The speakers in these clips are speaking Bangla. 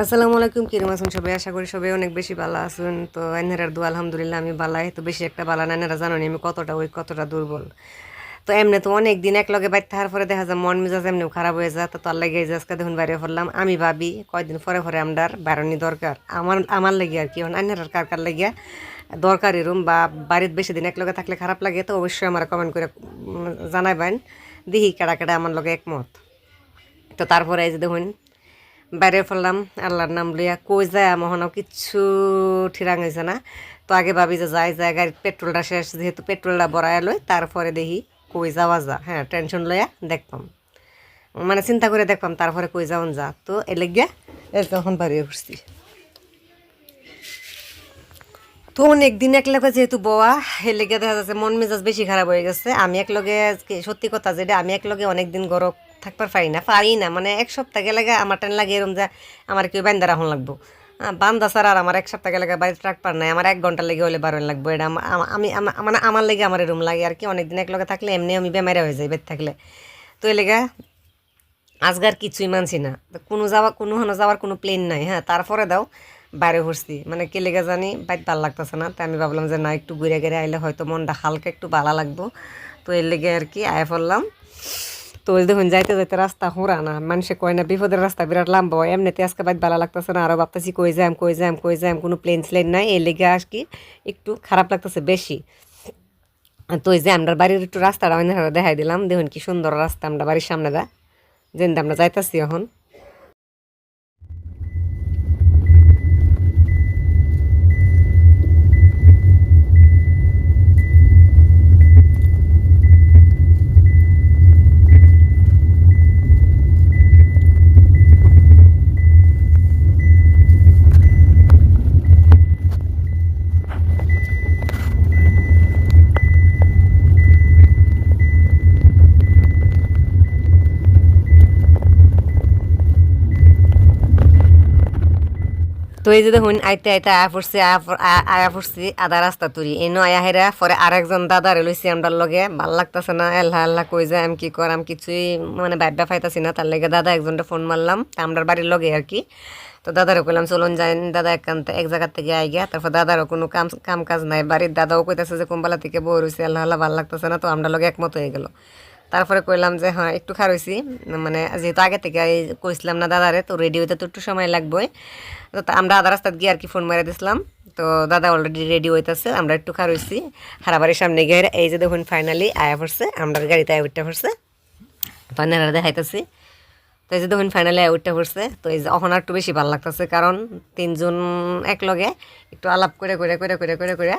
আসসালামু আলাইকুম, কিরম আছেন সবাই? আশা করি সবাই অনেক বেশি ভালো আছেন। তো এনারার দু আলহামদুলিল্লাহ, আমি বালাই তো বেশি একটা বালা না এনারা জানো আমি কতটা ওই, কতটা দুর্বল। তো এমনি তো অনেক দিন এক লগে বাইর থাকার পরে দেখা যায় মন মেজাজ এমনি খারাপ হয়ে যায়। তো তার লাগে এই আজকে দেখুন বাইরে পড়লাম, আমি ভাবি কয়দিন পরে পরে আমরার বারণি দরকার। আমার আমার লাগে আর কি এনারার কার কার লাগিয়া দরকার এরম বা বাড়ির বেশি দিন এক লগে থাকলে খারাপ লাগে, তো অবশ্যই আমার কমেন্ট করে জানাবেন দিহি কেডা কেডা আমার লগে একমত। তো তারপরে এই যে দেখুন বাইরে ফেললাম, আল্লাহর নাম লইয়া কই যায় মহনও কিচ্ছু ঠিরাং হয়েছে না। তো আগে ভাবি যে যাই যায় গাড়ির পেট্রোলটা শেষ, যেহেতু পেট্রোলটা বড়ায় লই, তারপরে দেখি কই যাওয়া যা। হ্যাঁ টেনশন লইয়া দেখতাম। মানে চিন্তা করে দেখতাম তারপরে কই যাওন যা। তো এলে গিয়া এর তখন বাড়িয়ে ঘুরছি তো অনেক দিন এক লগে যেহেতু বয়া এর লেগে দেখা যাচ্ছে মন মেজাজ বেশি খারাপ হয়ে গেছে। আমি এক লগে, সত্যি কথা যেটা, আমি এক লগে অনেক দিন গরম থাকবার পারি না পারি না। মানে এক সপ্তাহ গেলে আমার টাইম লাগে এরম যে আমার কেউ বান্দা রাখুন লাগবো। বান্দা ছাড়া আর আমার এক সপ্তাহ গেলে বাড়িতে রাখবার নাই। আমার এক ঘণ্টা লেগে হলে বারণ লাগবো। এটা আমা- মানে আমার লেগে আমার এরম লাগে। আর কি অনেকদিন এক লগে থাকলে এমনি আমি বেমারে হয়ে যাই বেদ থাকলে। তো এ লেগে আজগার কিছুই মানছি না। কোনো যাওয়া, কোনো হানো যাওয়ার কোনো প্লেন নাই হ্যাঁ? তারপরে দাও, বাইরে ঘুরছি। মানে কে লেগে জানি, বাইর ভালো লাগতেছে না। তাই আমি ভাবলাম যে না, একটু ঘুরে ঘুরে আইলে হয়তো মনটা হালকা একটু ভালো লাগবো। তো এর লেগে আর কি আয় পড়লাম। তো দেখুন যাইতে যাইতে রাস্তা হোরা না মানুষে কয় না বিপদের রাস্তা বিরাট লম্বা হয় এমনিতে আজকে বাদ ভালো লাগতেছে না আরও ভাবতেছি কই যাম কই যাম কই যাম কোনো প্লেন স্লেন নাই এ লেগে আর কি একটু খারাপ লাগতেছে বেশি তো ওই যে আমরা বাড়ির একটু রাস্তাটা অন্য দেখাই দিলাম দেখুন কি সুন্দর রাস্তা আমরা বাড়ির সামনে দা যেন আমরা যাইতাছি এখন তো এই যে দেখুন, আইতে আইতে আয়া পড়ছি আয়া পড়- আয়া- আয়া পড়ছি আধা রাস্তা তুরি। এনো আয়া হেরা পরে আরেকজন দাদারে লইছি আমরার লগে। ভালো লাগতেছে না, এল্লা আল্লাহ কই যায়, আমি কি করাম, কিছুই মানে ভাববা পাইতাছি না। তার লেগে দাদা একজনটা ফোন মারলাম আমরার বাড়ির লগে আর কি। তো দাদারে কইলাম, চলুন যাই, দাদা একান্ত এক জায়গা থেকে আই গিয়া। তারপর দাদারও কোনো কাম কাম কাজ নাই। বাড়ির দাদাও কইতাছে যে কোম্পালা থেকে বই রয়েছে আল্লাহ আল্লাহ ভালো লাগতেছে না, তো আমরা লগে একমত হয়ে গেল। তারপরে কইলাম যে হ্যাঁ একটু খারইছি। মানে যেহেতু আগে থেকে কইছিলাম না দাদারে, তো রেডি হইতে তো একটু সময় লাগবে তো আমরা আধা রাস্তায় গিয়ে আর কি ফোন মেরে দিছিলাম। তো দাদা অলরেডি রেডি হইতেছে, আমরা একটু খারইছি। হারাবাড়ির সামনে গিয়ে, এই যে দেখুন ফাইনালি আয়া পড়ছে, আমরা গাড়িতে আয়া উঠতে পড়ছে। পান্নারা দেখাইতেছি তো এই যে দেখুন ফাইনালি আয়া উঠতে পড়ছে। তো এই যে এখন আর একটু বেশি ভালো লাগতেছে, কারণ তিনজন এক লগে একটু আলাপ করে করে করে করে করে করে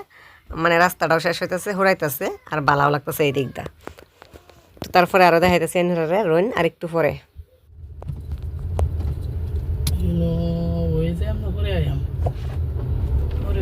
মানে রাস্তাটাও শেষ হইতেছে, হুড়াইতেছে, আর ভালোও লাগতেছে এই দিকটা। তারপরে আরও দেখাইতেছে এনহারে রইন আর একটু পরে হয়েছে আমরা পরে আইয়াম করে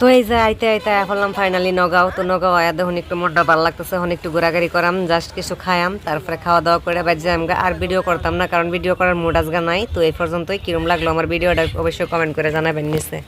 তো এই যে আইতে আইতে হলাম ফাইনালি নগাঁও। তো নগাঁও আয়া দেখুন একটু মোটা ভালো লাগতেছে, এখন একটু ঘোরাঘুরি করাম জাস্ট কিছু খায়াম, তারপরে খাওয়া দাওয়া করে বাজে আমি আর ভিডিও করতাম না, কারণ ভিডিও করার মুড আজগা নাই, তো এই পর্যন্তই। কিরম লাগল আমার ভিডিওটা অবশ্যই কমেন্ট করে জানাবেন নিচে।